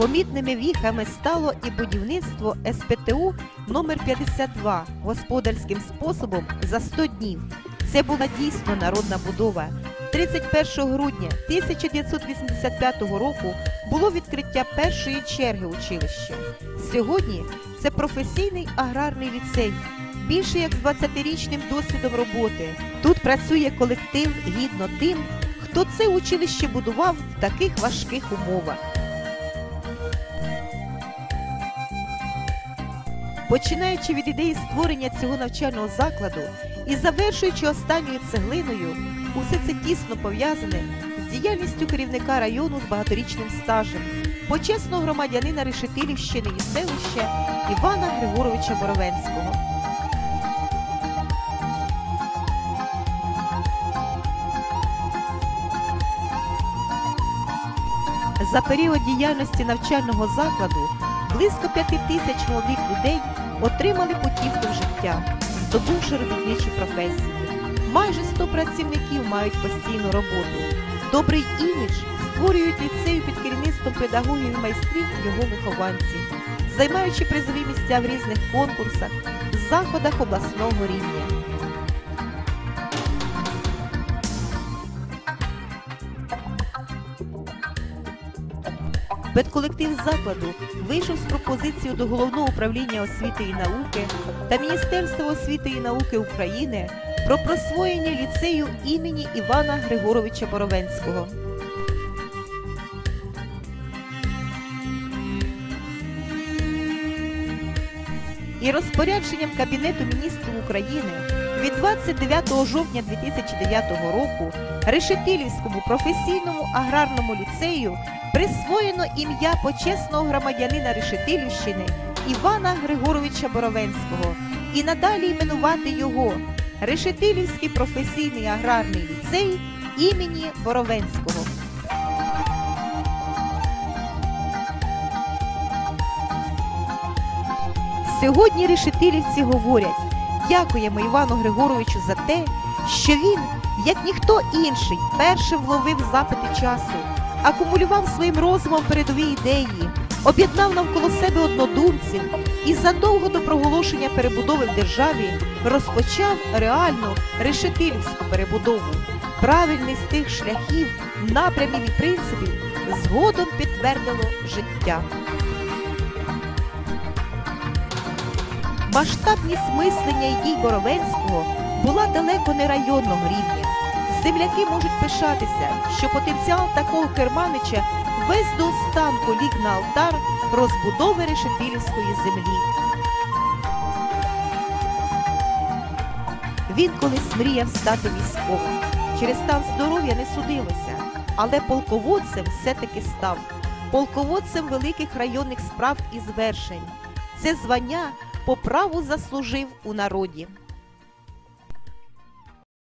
Помітними віхами стало і будівництво СПТУ номер 52 господарським способом за 100 днів. Це була дійсно народна будова. 31 грудня 1985 року було відкриття першої черги училища. Сьогодні це професійний аграрний ліцей, більше як з 20-річним досвідом роботи. Тут працює колектив гідно тим, хто це училище будував в таких важких умовах. Починаючи від ідеї створення цього навчального закладу і завершуючи останньою цеглиною, усе це тісно пов'язане з діяльністю керівника району з багаторічним стажем, почесного громадянина Решетилівщини і селища Івана Григоровича Боровенського. За період діяльності навчального закладу близько п'яти тисяч молодих людей отримали путівку в життя, здобувши робітничі професії. Майже 100 працівників мають постійну роботу. Добрий імідж створюють ліцею під керівництвом педагогів і майстрів його вихованці, займаючи призові місця в різних конкурсах, заходах обласного рівня. Педколектив закладу вийшов з пропозицією до Головного управління освіти і науки та Міністерства освіти і науки України про присвоєння ліцею імені Івана Григоровича Боровенського. І розпорядженням Кабінету міністрів України від 29 жовтня 2009 року Решетилівському професійному аграрному ліцею присвоєно ім'я почесного громадянина Решетилівщини Івана Григоровича Боровенського і надалі іменувати його Решетилівський професійний аграрний ліцей імені Боровенського. Сьогодні решетилівці говорять, дякуємо Івану Григоровичу за те, що він, як ніхто інший, першим вловив запити часу, акумулював своїм розумом передові ідеї, об'єднав навколо себе однодумців і задовго до проголошення перебудови в державі розпочав реальну решетилівську перебудову. Правильний з тих шляхів, напрямів і принципів згодом підтвердило життя. Масштабність мислення дій Боровенського була далеко не районного рівня. Земляки можуть пишатися, що потенціал такого керманича весь до останку ліг на алтар розбудови решетилівської землі. Він колись мріяв стати військовим. Через стан здоров'я не судилося, але полководцем все-таки став. Полководцем великих районних справ і звершень. Це звання по праву заслужив у народі.